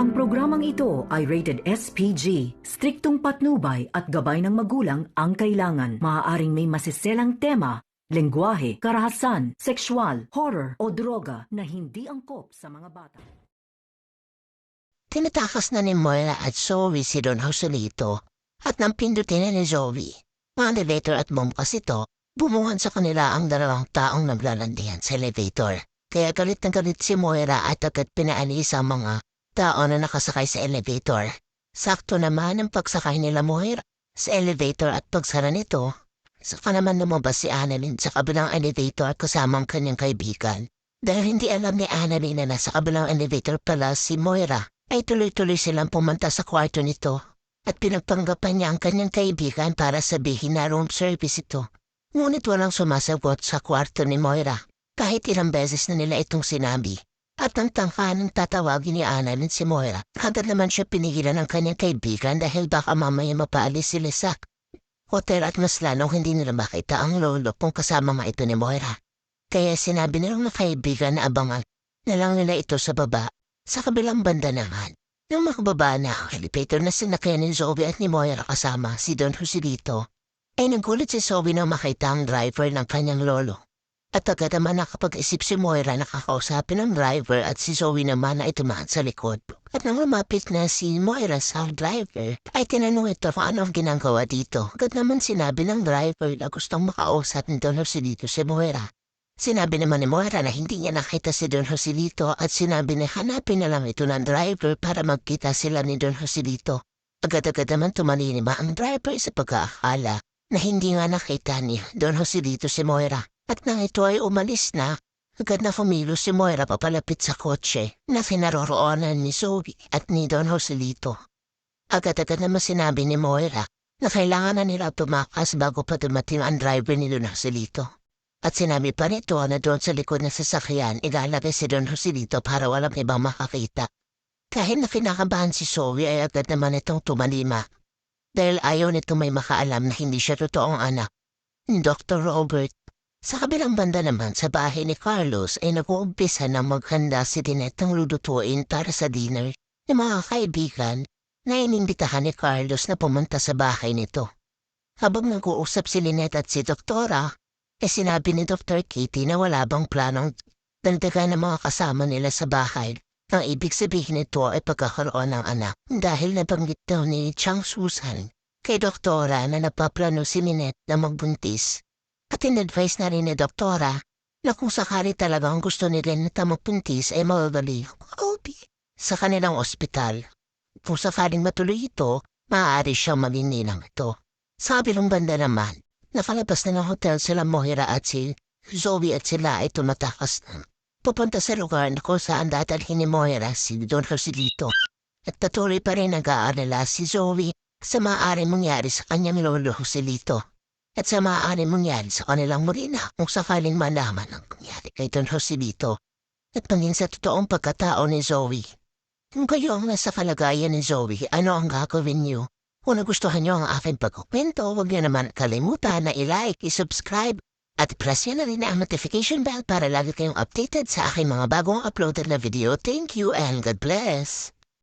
Ang programang ito ay rated SPG. Striktong patnubay at gabay ng magulang ang kailangan. Maaaring may masiselang tema, lengguwahe, karahasan, sexual, horror o droga na hindi angkop sa mga bata. Tinatakas na ni Moira at Zoe si Don Joselito at nang pindutin na ni Zoe. Ang elevator at bumkas ito, bumuhan sa kanila ang dalawang taong naglalandian sa elevator. Kaya galit na galit si Moira at agad pinaalis ang mga tao na nakasakay sa elevator. Sakto naman ang pagsakay nila Moira sa elevator at pagsara nito. Saka naman lumabas si Annalyn sa kabilang elevator kasama ang kanyang kaibigan. Dahil hindi alam ni Annalyn na nasa kabilang elevator pala si Moira, ay tuloy-tuloy silang pumunta sa kwarto nito at pinagpanggapan niya ang kanyang kaibigan para sabihin na room service ito. Ngunit walang sumasagot sa kwarto ni Moira kahit ilang beses na nila itong sinabi. At ang tangka ng tatawagin ni Annalyn si Moira, agad naman siya pinigilan ng kanyang kaibigan dahil baka mamaya mapaalis si Lisak. Hotel at mas lalong hindi nila makita ang lolo kung kasama nga ito ni Moira. Kaya sinabi nilang na kaibigan na abangan na lang nila ito sa baba. Sa kabilang banda naman, nang makababa na ang elevator na sinakyan ni Zoe at ni Moira kasama si Don Joselito, ay nagulat si Zoe nang makita ang driver ng kanyang lolo. At agad naman nakapag-isip si Moira na kakausapin ang driver at si Zoe naman na itumahan sa likod. At nang lumapit na si Moira sa driver, ay tinanong ito kung anong ginagawa dito. Agad naman sinabi ng driver na gustong makausap ni Don Joselito si Moira. Sinabi naman ni Moira na hindi niya nakita si Don Joselito at sinabi na hanapin na lang ito ng driver para magkita sila ni Don Joselito. Agad-agad naman tumalinima ang driver sa pag-aakala na hindi nga nakita ni Don Joselito si Moira. At nang ito ay umalis na, agad na fumilo si Moira papalapit sa kotse na kinaroroonan ni Zoe at ni Don Joselito. Agad-agad naman sinabi ni Moira na kailangan na nila tumakas bago pa dumating ang driver ni Don Joselito. At sinabi pa nito na doon sa likod ng sasakyan ilalagay si Don Joselito para walang ibang makakita. Kahit na kinakabahan si Zoe ay agad naman itong tumalima. Dahil ayaw nito may makaalam na hindi siya totoong anak Dr. Robert. Sa kabilang banda naman sa bahay ni Carlos ay nag-uumpisa na maghanda si Dinette ng ludutuin para sa dinner ng mga kaibigan na inimbitahan ni Carlos na pumunta sa bahay nito. Habang nag-uusap si Lynette at si Doktora, eh sinabi ni Dr. Katie na wala bang planong dagdagan ng mga kasama nila sa bahay. Ang ibig sabihin nito ay pagkakaroon ng anak dahil nabanggit daw ni Chang Susan kay Doktora na napaplano si Minette na magbuntis. At in-advise na rin ni Doktora na kung sakali talagang gusto ni Lynette na magpuntis ay mababali sa kanilang ospital. Kung sakaling matuloy ito, maaari siyang maging ninang ito. Sa kabilang banda naman, Nakalabas na ng hotel sila Moira at si Zoe at sila ay tumatakas na. Pupunta sa lugar na kung saan dadalhin ni Moira si Don Joselito. At patuloy pa rin nag-aalala si Zoe sa maaaring mangyari sa kanyang lolo Joselito. At sa maaaring mangyari sa kanilang murina kung sakaling malaman ang nangyari kay Don Joselito. At pangin sa totoong pagkatao ni Zoe. Kung kayo ang nasa kalagayan ni Zoe, ano ang gagawin niyo? Kung nagustuhan nyo ang aking pagkukwento, huwag niyo naman kalimutan na i-like, i-subscribe, at press nyo na rin ang notification bell para lagi kayong updated sa aking mga bagong uploaded na video. Thank you and God bless!